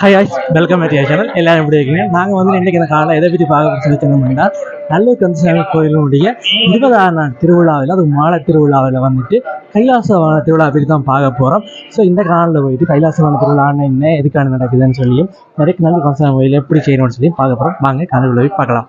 Hi guys welcome media channel எல்லாரும் எப்படி இருக்கீங்க? நாங்கள் வந்து இன்றைக்கி இந்த காலையில் எதை பற்றி பார்க்க சொல்லிச்சோம்னா நல்லூர் கந்தசாமி கோயிலுடைய இருபதாம் நாள் திருவிழாவில் அது மாலை திருவிழாவில் வந்துட்டு கைலாசவான திருவிழா பற்றி தான் பார்க்க போகிறோம் ஸோ இந்த காலையில் போயிட்டு கைலாசவான திருவிழான்னு என்ன எதுக்கான நடக்குதுன்னு சொல்லியும் நிறைய நல்லூர் கந்தசாமி கோயில் எப்படி செய்யணும்னு சொல்லி பார்க்க போகிறோம் வாங்க காலையில் போய் பார்க்கலாம்.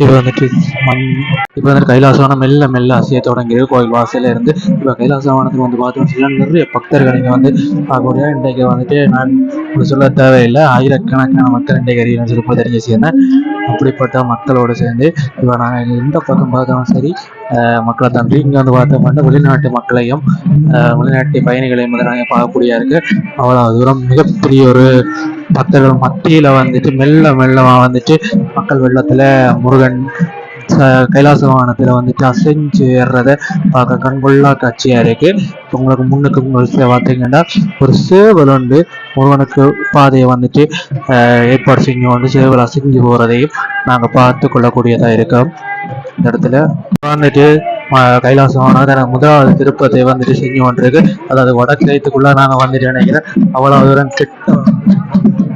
இப்போ வந்துட்டு மண் இப்போ வந்துட்டு கைலாசவனம் மெல்ல மெல்ல அசைய தொடங்கியது. கோயில் வாசல்ல இருந்து இப்போ கைலாசவனத்துக்கு வந்து பார்த்தோம்னு சொல்லி நிறைய பக்தர்கள் இங்கே வந்து பார்க்கக்கூடிய இன்றைக்கு வந்துட்டு நான் சொல்ல தேவையில்லை. ஆயிரக்கணக்கான மக்கள் இன்றைக்கு அறியணும்னு சொல்லி தெரிஞ்சு சேர்ந்தேன் அப்படிப்பட்ட மக்களோடு சேர்ந்து இப்போ நாங்கள் எந்த பக்கம் பார்த்தாலும் சரி மக்களை தன்றி இங்கே வந்து பார்த்தோம்னா வெளிநாட்டு மக்களையும் வெளிநாட்டு பயணிகளையும் வந்து நாங்கள் பார்க்கக்கூடிய இருக்கு. அவ்வளோ தூரம் மிகப்பெரிய ஒரு பக்தர்கள் மத்தியில் வந்துட்டு மெல்ல மெல்லமா வந்துட்டு மக்கள் வெள்ளத்தில் முருகன் கைலாச வாகனத்தில் வந்துட்டு அசைஞ்சு ஏறுறத பார்க்க கண்கொள்ளா காட்சியாக இருக்கு. உங்களுக்கு முன்னுக்கு உங்களுக்கு பார்த்தீங்கன்னா ஒரு சேவல் வந்து முருகனுக்கு பாதையை வந்துட்டு ஏற்பாடு செஞ்சு வந்து சேவல் அசைஞ்சு போகிறதையும் நாங்கள் பார்த்து கொள்ளக்கூடியதாக இருக்கோம் இந்த இடத்துல வந்துட்டு அஹ், கைலாச முதலாவது திருப்பத்தை வந்துட்டு செஞ்சு கொண்டிருக்கு. அதாவது வடக்கிழத்துக்குள்ள நாங்கள் வந்துட்டு நினைக்கிறேன். அவ்வளோ தூரம் கிட்ட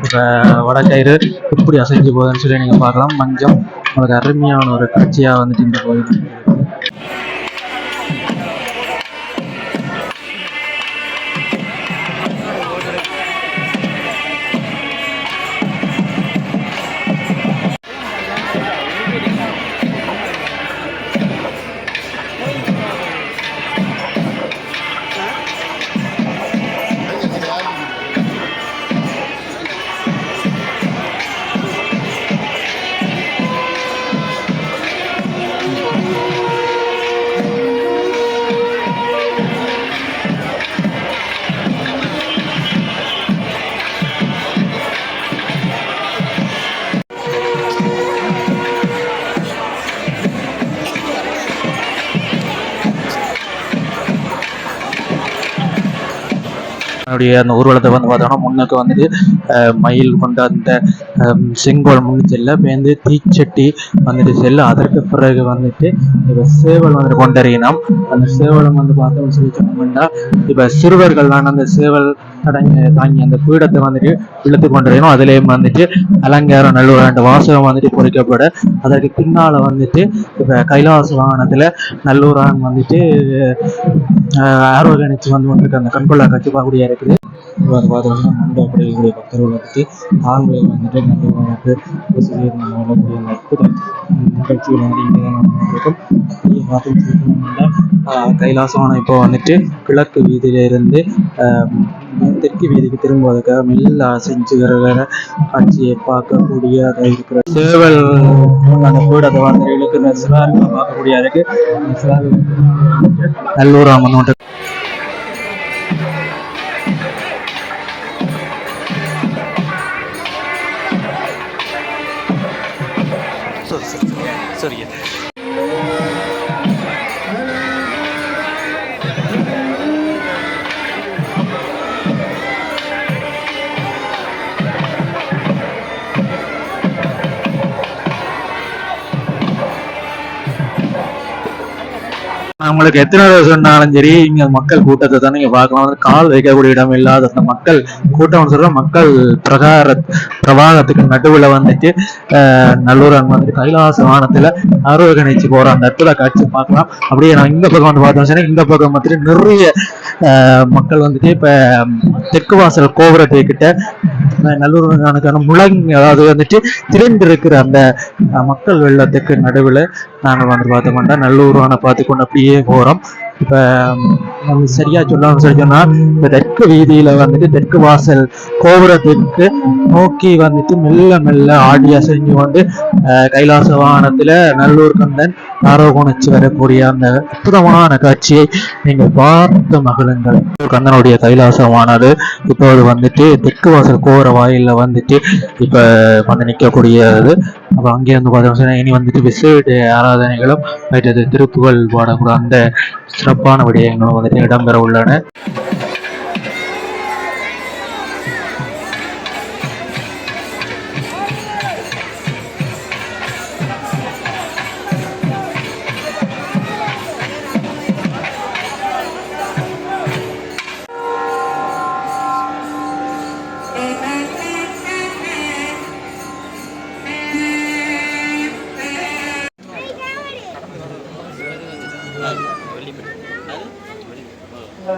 வடக்கயிறு எப்படி அசைஞ்சு போகுதுன்னு சொல்லி நீங்கள் பார்க்கலாம் மஞ்சம் உங்களுக்கு அருமையான ஒரு காட்சியாக வந்துட்டு இந்த கோயில் இருக்கு. அதனுடைய அந்த ஊர்வலத்தை வந்து பார்த்தோம்னா முன்னுக்கு வந்துட்டு மயில் கொண்ட அந்த செங்கோல் முன்னு செல்ல பேருந்து தீச்சட்டி வந்துட்டு செல்ல அதற்கு பிறகு வந்துட்டு இப்போ சேவல் வந்துட்டு கொண்டறியினோம் அந்த சேவலம் வந்து பார்த்தோம்னு சொல்லி சொன்னோம்னா இப்போ சிறுவர்கள் அந்த சேவல் தடங்கி தாங்கி அந்த பீடத்தை வந்துட்டு இழுத்து கொண்டறியணும் அதுலேயும் வந்துட்டு அலங்காரம் நல்லூர் ரெண்டு வாசகம் வந்துட்டு பொறிக்கப்பட அதற்கு பின்னால் வந்துட்டு இப்போ கைலாச வாகனத்தில் நல்லூரான் வந்துட்டு ஆரோக்கியணிச்சு வந்து கொண்டிருக்க அந்த கண்கொள்ளா கட்சி பார்க்கக்கூடிய இருக்குது. இப்போ பார்த்தீங்கன்னா பார்த்தோம்னா மண்டை அப்படிங்கக்கூடிய பக்தர்கள் வந்துட்டு ஆண்களை வந்துட்டு நல்லூரானுக்கு சொல்லக்கூடிய அந்த அற்புத நிகழ்ச்சிகள் வந்து இங்கே தான் நடந்துருக்கும் அப்படியே கைலாசமான இப்போ வந்துட்டு கிழக்கு வீதியிலிருந்து தெற்கு வீதிக்கு திரும்புவதற்காக மெல்ல அசைஞ்சு வர காட்சியை பார்க்கக்கூடியதாக இருக்கிற சேவல் அந்த கூடத்தை வந்து இழுக்கிற சிவாரிகளை பார்க்கக்கூடிய இருக்கு அந்த சிவாரி நல்லூர் அம்மனோட நம்மளுக்கு எத்தனை தடவை சொன்னாலும் சரி இங்க மக்கள் கூட்டத்தை தான் நீங்க பார்க்கலாம். வந்து கால் வைக்கக்கூடிய இடம் இல்லாத அந்த மக்கள் கூட்டம் சொல்ற மக்கள் பிரகார பிரவாகத்துக்கு நடுவுல வந்துட்டு நல்லூர் அங்க வந்துட்டு கைலாச வானத்துல ஆரோகணிச்சு போற அந்த இடத்துல காட்சி பார்க்கலாம். அப்படியே நான் இந்த பக்கம் வந்து பார்த்தோம் இந்த பக்கம் வந்துட்டு நிறைய மக்கள் வந்துட்டு இப்ப தெற்கு வாசல் கோபுரத்தை கிட்ட நல்லூர் நல்லூருக்கான முழங்கி அதாவது வந்துட்டு திரண்டு இருக்கிற அந்த மக்கள் வெள்ளத்துக்கு நடுவுல நாங்கள் வந்து பார்த்தோம்னா நல்லூரான பார்த்து கொண்டு அப்படியே போகிறோம் இப்போ நம்ம சரியா சொல்லணும்னு சொல்லி சொன்னால் இப்போ தெற்கு வீதியில வந்துட்டு தெற்கு வாசல் கோபுரத்திற்கு நோக்கி வந்துட்டு மெல்ல மெல்ல ஆடியா செஞ்சு கொண்டு கைலாச வாகனத்தில் நல்லூர் கந்தன் ஆரோகணிச்சு வரக்கூடிய அந்த அற்புதமான காட்சியை நீங்கள் பார்த்து மகிழுங்கள். கந்தனுடைய கைலாசமானது இப்போது வந்துட்டு தெற்கு வாசல் கோபுர வாயிலில் வந்துட்டு இப்ப வந்து நிற்கக்கூடியது. அப்போ அங்கே வந்து பார்த்தோம்னா இனி வந்துட்டு விசேட ஆராதனைகளும் மற்றது திருப்புகள் பாடக்கூட அந்த சிறப்பான விடயங்களும் வந்துட்டு இடம்பெற உள்ளன. இப்போ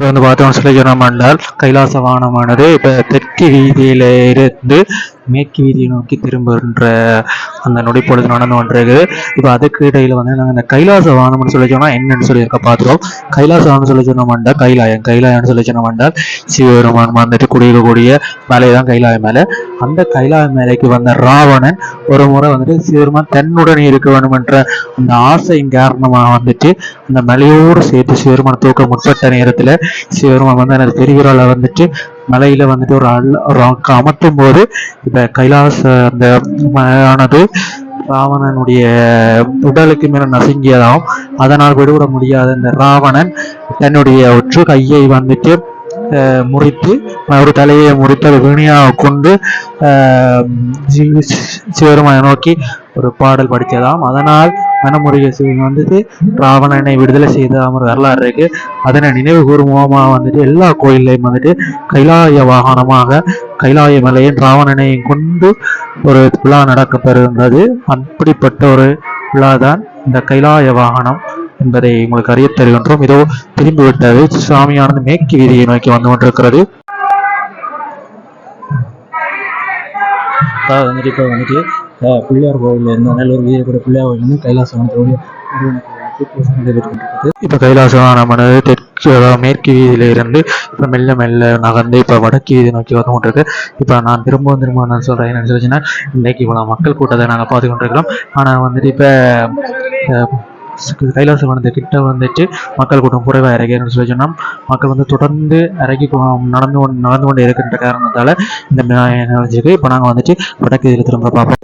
வந்து பார்த்தோம்னு சொல்லி சொன்னோம் என்றால் கைலாச வானமானது இப்போ தெற்கு வீதியில இருந்து மேற்கு வீதியை நோக்கி திரும்புகின்ற அந்த நொடிப்பொழுது நடந்து கொண்டிருக்குது. இப்போ அதுக்கு இடையில் வந்து நாங்கள் இந்த கைலாச வாகனம்னு சொல்லி சொன்னால் என்னன்னு சொல்லியிருக்க பார்த்துருவோம். கைலாச வாகனம் சொல்லி சொன்ன என்றால் கைலாயம். கைலாயம்னு சொல்லி சொன்ன என்றால் சிவபெருமான் வந்துட்டு குடியிருக்கக்கூடிய மலை தான் கைலாய மேலே. அந்த கைலாய மேலைக்கு வந்த ராவணன் ஒரு முறை வந்துட்டு சிவபெருமான் தன்னுடன் இருக்க வேண்டும் என்ற அந்த ஆசையின் காரணமாக வந்துட்டு அந்த மலையோடு சேர்த்து சிவபெருமான் தூக்க முற்பட்ட நேரத்தில் சிவபெருமான் வந்து எனக்கு பெரியவரால் வந்துட்டு மலையில வந்துட்டு ஒரு அல் ஒரு அமர்த்தும் போது இப்ப கைலாச அந்த ஆனது ராவணனுடைய உடலுக்கு மேல நசுங்கியதாகவும் அதனால் விடுவிட முடியாத இந்த ராவணன் தன்னுடைய ஒற்று கையை வந்துட்டு அஹ், முறித்து ஒரு தலையை முறித்து அதை வீணியாக கொண்டு ஆஹ், நோக்கி ஒரு பாடல் படித்ததாம் அதனால் மனமுருக சிவன் வந்துட்டு ராவணனை விடுதலை செய்த ஒரு வரலாறு இருக்கு அதனை நினைவு கூறுமுகமாக வந்துட்டு எல்லா கோயில்லையும் வந்துட்டு கைலாய வாகனமாக கைலாய மலையின் ராவணனை கொண்டு ஒரு விழா நடக்கப்பெறுகின்றது அப்படிப்பட்ட ஒரு விழா தான் இந்த கைலாய வாகனம் என்பதை உங்களுக்கு அறிய தருகின்றோம். இதோ திரும்பி விட்டது சுவாமியானது மேற்கு வீதியை நோக்கி வந்து கொண்டிருக்கிறது. அதாவது வந்துட்டு இப்போ வந்துட்டு பிள்ளையார் கோவில் இருந்த நல்லூர் வீதியில் கூட பிள்ளையார் கோவில் வந்து கைலாசவனத்தோடைய இப்போ கைலாசவானமானது தெற்கு மேற்கு வீதியில இருந்து இப்போ மெல்ல மெல்ல நகர்ந்து இப்போ வடக்கு வீதி நோக்கி வந்து கொண்டிருக்கு. இப்போ நான் திரும்பவும் திரும்ப நான் சொல்கிறேன் என்னன்னு சொல்லிச்சுன்னா இன்னைக்கு இவ்வளோ மக்கள் கூட்டத்தை நாங்கள் பார்த்து கொண்டிருக்கிறோம் ஆனால் வந்துட்டு இப்போ கைலாச வந்த கிட்ட வந்துட்டு மக்கள் கூட்டம் குறைவாக இறங்கின்னு சொல்லி சொன்னால் மக்கள் வந்து தொடர்ந்து இறங்கி நடந்து கொண்டு நடந்து கொண்டு இருக்கின்ற காரணத்தால இந்த நிகழ்ச்சிக்கு இப்போ நாங்கள் வந்துட்டு வடக்கு இதில் திரும்ப பார்ப்போம்.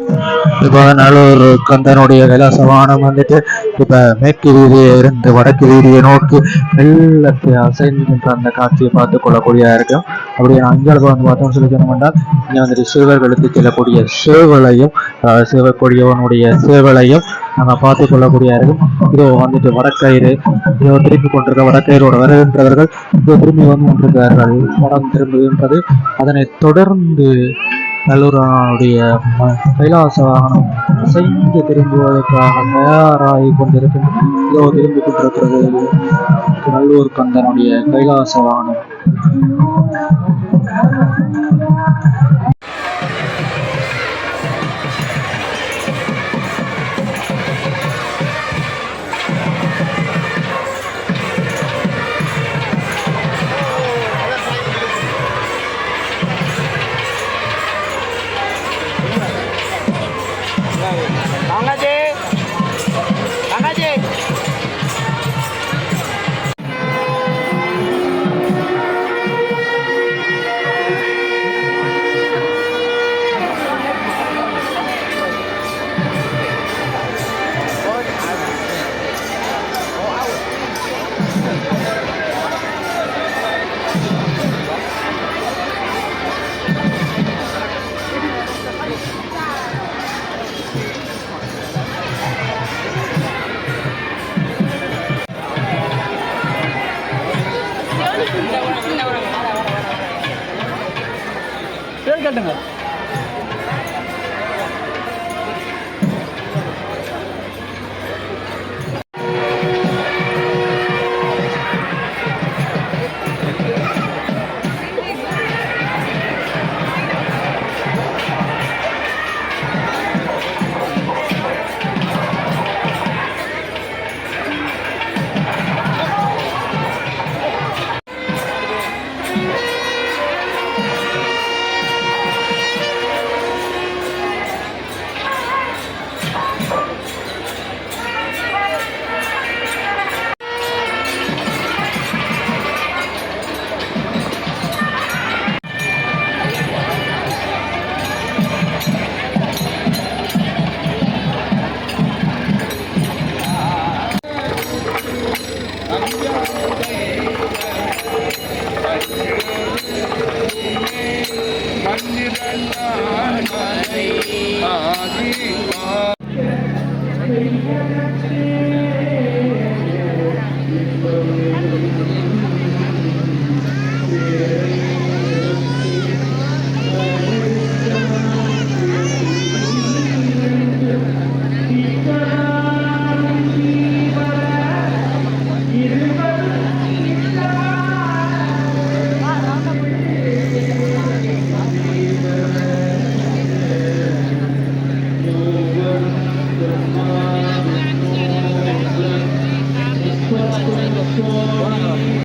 இப்போ நல்லூர் கந்தனுடைய கைலாசவானம் வந்துட்டு இப்போ மேற்கு வீதியை இருந்து வடக்கு வீதியை நோக்கி வெள்ளத்தை அசைந்துகின்ற அந்த காட்சியை பார்த்து கொள்ளக்கூடியதாக இருக்கும். அப்படியே நான் வந்து பார்த்தோம் சொல்லி சொன்னோம்னா இங்கே வந்துட்டு சிறுவர்களுக்கு செல்லக்கூடிய சேவலையும் அஹ், சிவக்கொடியவனுடைய சேவலையும் நம்ம பார்த்து கொள்ளக்கூடிய இதோ வந்துட்டு வடக்கயிறு. இதோ திரும்பி கொண்டிருக்க வடக்கயிறோட வருகின்றவர்கள் இதோ திரும்பி வந்து கொண்டிருக்கிறார்கள். வடம் திரும்புகின்றது. அதனை தொடர்ந்து நல்லூரானுடைய கைலாச வாகனம் அசைந்து திரும்புவதற்காக தயாராகி கொண்டிருக்கின்ற இதோ திரும்பி கொண்டிருக்கிறது. நல்லூர் கந்தனுடைய கைலாச வாகனம். கேட்டுங்க.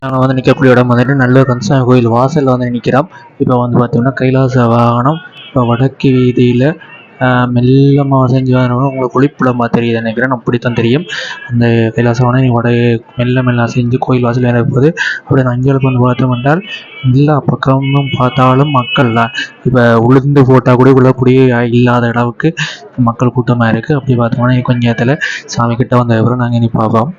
நான் வந்து நிற்கக்கூடிய இடம் வந்துட்டு நல்லூர் கந்தசாமி கோயில் வாசலில் வந்து நிற்கிறோம் இப்போ வந்து பார்த்தோம்னா கைலாச வாகனம் இப்போ வடக்கு வீதியில் மெல்லமாக செஞ்சு வரவங்க உங்களுக்கு ஒளிப்புலமாக தெரியுது நினைக்கிறேன். அப்படித்தான் தெரியும். அந்த கைலாச வாகனம் வட மெல்ல மெல்ல செஞ்சு கோயில் வாசல் ஏற போகுது. அப்படி அஞ்சலுக்கு வந்து பார்த்தோம் என்றால் எல்லா பக்கமும் பார்த்தாலும் மக்கள் தான். இப்போ உளுந்து போட்டால் கூட உள்ளக்கூடிய இல்லாத அளவுக்கு மக்கள் கூட்டமாக இருக்குது அப்படி பார்த்தோம்னா கொஞ்சம் நேரத்தில் சாமி கிட்ட வந்த அப்புறம் நாங்கள் இனி பார்ப்போம்.